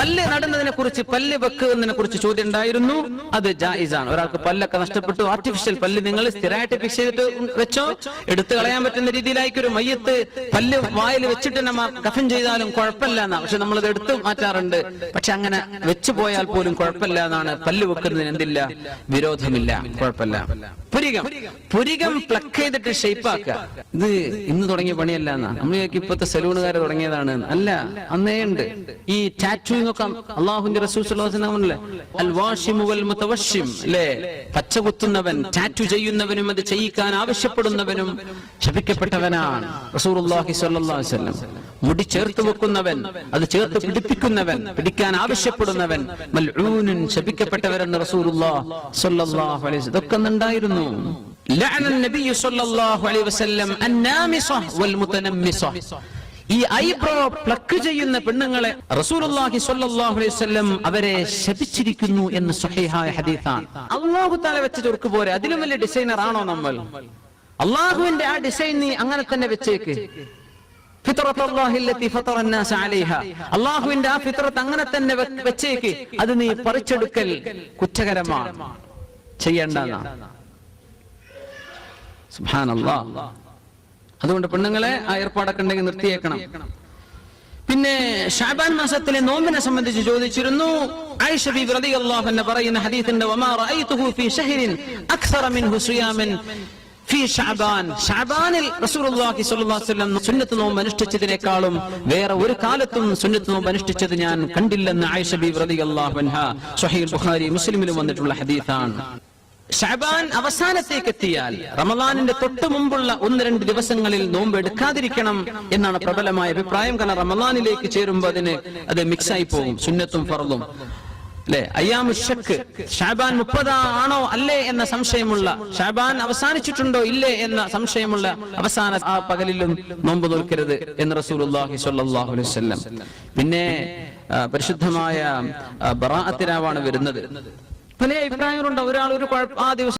പല്ല് നടുന്നതിനെ കുറിച്ച് പല്ല് വെക്കുന്നതിനെ കുറിച്ച് ചോദ്യം ഉണ്ടായിരുന്നു. അത് ജായിസാണ്. ഒരാൾക്ക് പല്ലൊക്കെ നഷ്ടപ്പെട്ടു. ആർട്ടിഫിഷ്യൽ പല്ല് നിങ്ങൾ സ്ഥിരമായിട്ട് ഫിക്സ് ചെയ്തിട്ട് വെച്ചോ? എടുത്തു കളയാൻ പറ്റുന്ന രീതിയിലായിരിക്കും ഒരു മയ്യത്ത് പല്ല് വായിൽ വെച്ചിട്ട് നമ്മ കഫൻ ചെയ്താലും കുഴപ്പമില്ല എന്നാ. പക്ഷെ നമ്മളത് എടുത്തു മാറ്റാറുണ്ട്. പക്ഷെ അങ്ങനെ വെച്ചു പോയാൽ പോലും കുഴപ്പമില്ല എന്നാണ്. പല്ല് വെക്കുന്നതിന് എന്തില്ല? വിരോധമില്ല. കുഴപ്പമില്ല. പുരികം. പുരികം പ്ലക്ക് ചെയ്തിട്ട് ഷേപ്പാക്കുക ഇത് ഇന്ന് തുടങ്ങിയ പണിയല്ല എന്നാ. നമ്മൾ ഇപ്പോഴത്തെ സലൂണുകാർ തുടങ്ങിയതാണ്. അല്ല അന്നേ ഉണ്ട്. ഈ ടാറ്റൂയിങ് ഒക്കെ അള്ളാഹുന്റെ റസൂസ്ല്ലേ അല്ലേ പച്ച കുത്തുന്നവൻ ടാറ്റു ചെയ്യുന്നവനും അത് ചെയ്യിക്കാൻ ആവശ്യപ്പെടുന്നവനും ശപിക്കപ്പെട്ടവനാണ് അലൈഹി വസല്ലം. മുടി ചേർത്ത് വെക്കുന്നവൻ അത് ചേർത്ത് പിടിപ്പിക്കുന്നവൻ പിടിക്കാൻ ആവശ്യപ്പെടുന്നവൻ മൽഊനുൻ ശപിക്കപ്പെട്ടവരെന്ന് റസൂലുള്ളാഹി സ്വല്ലല്ലാഹു അലൈഹി ഇതൊക്കെ ഉണ്ടായിരുന്നു ലഅന നബി സ്വല്ലല്ലാഹു അലൈഹി വസല്ലം അന്നാമിസ വൽ മുതനമ്മിസ ഈ ഐബ്രോ പ്ലക്ക് ചെയ്യുന്ന പെണ്ണുങ്ങളെ റസൂലുള്ളാഹി സ്വല്ലല്ലാഹു അലൈഹി വസല്ലം അവരെ ശപിച്ചിരിക്കുന്നു എന്ന് സ്വഹീഹായ ഹദീസാണ്. അല്ലാഹു തആല വെച്ച ചുർക്ക് പോരെ. അതിലും വലിയ ഡിസൈനർ ആണോ നമ്മൾ? അള്ളാഹുവിന്റെ ആ ഡിസൈൻ നീ അങ്ങനെ തന്നെ വെച്ചേക്ക്. അള്ളാഹുവിന്റെ ആ ഫിത്രത്ത് അങ്ങനെ തന്നെ വെച്ചേക്ക്. അത് നീ പറിച്ചെടുക്കൽ കുറ്റകരമാണ്. ചെയ്യേണ്ടെന്നാ സുബ്ഹാനല്ലാഹ് അതുകൊണ്ട് പെണ്ണുങ്ങളെ ആ ഏർപ്പാടൊക്കെ ഉണ്ടെങ്കിൽ നിർത്തിയേക്കണം. പിന്നെ ഷാബാൻ മാസത്തിലെ നോമ്പിനെ സംബന്ധിച്ച് ചോദിച്ചിരുന്നു. ആയിഷ റളിയല്ലാഹു അൻഹ പറയുന്ന ഹദീസിന്റെ വമാ ഫീ അക്സറ ഫീ ഷഅബാൻ ഷഅബാനിൽ റസൂലുള്ളാഹി സ്വല്ലല്ലാഹു അലൈഹി വസല്ലം സുന്നത്ത് അനുഷ്ഠിച്ചതിനേക്കാളും വേറെ ഒരു കാലത്തും സുന്നത്ത് നോമ്പ് അനുഷ്ഠിച്ചത് ഞാൻ കണ്ടില്ലെന്ന് ആയിഷ ബീബി റളിയല്ലാഹു അൻഹ സ്വഹീഹ് ബുഖാരി മുസ്ലിമിലും വന്നിട്ടുള്ള ഹദീസാണ്. ഷാബാൻ അവസാനത്തേക്ക് എത്തിയാൽ റമദാനിന്റെ തൊട്ട് മുമ്പുള്ള ഒന്ന് രണ്ട് ദിവസങ്ങളിൽ നോമ്പ് എടുക്കാതിരിക്കണം എന്നാണ് പ്രബലമായ അഭിപ്രായം. കാരണം റമദാനിലേക്ക് ചേരുമ്പോൾ അതിന് അത് മിക്സ് ആയി പോകും സുന്നത്തും ഫറലും അല്ലെ? അയ്യാമുഷക്ക് ഷാബാൻ മുപ്പതാ ആണോ അല്ലേ എന്ന സംശയമുള്ള ഷാബാൻ അവസാനിച്ചിട്ടുണ്ടോ ഇല്ലേ എന്ന സംശയമുള്ള അവസാന ആ പകലിലും നോമ്പ് നോൽക്കരുത് എന്ന് റസൂലുള്ളാഹി സ്വല്ലല്ലാഹു അലൈഹി വസല്ലം. പിന്നെ പരിശുദ്ധമായ ബറാഅത്തിനാവാണ് വരുന്നത്. പല അഭിപ്രായങ്ങളുണ്ട്? ഒരാൾ ഒരു ആ ദിവസം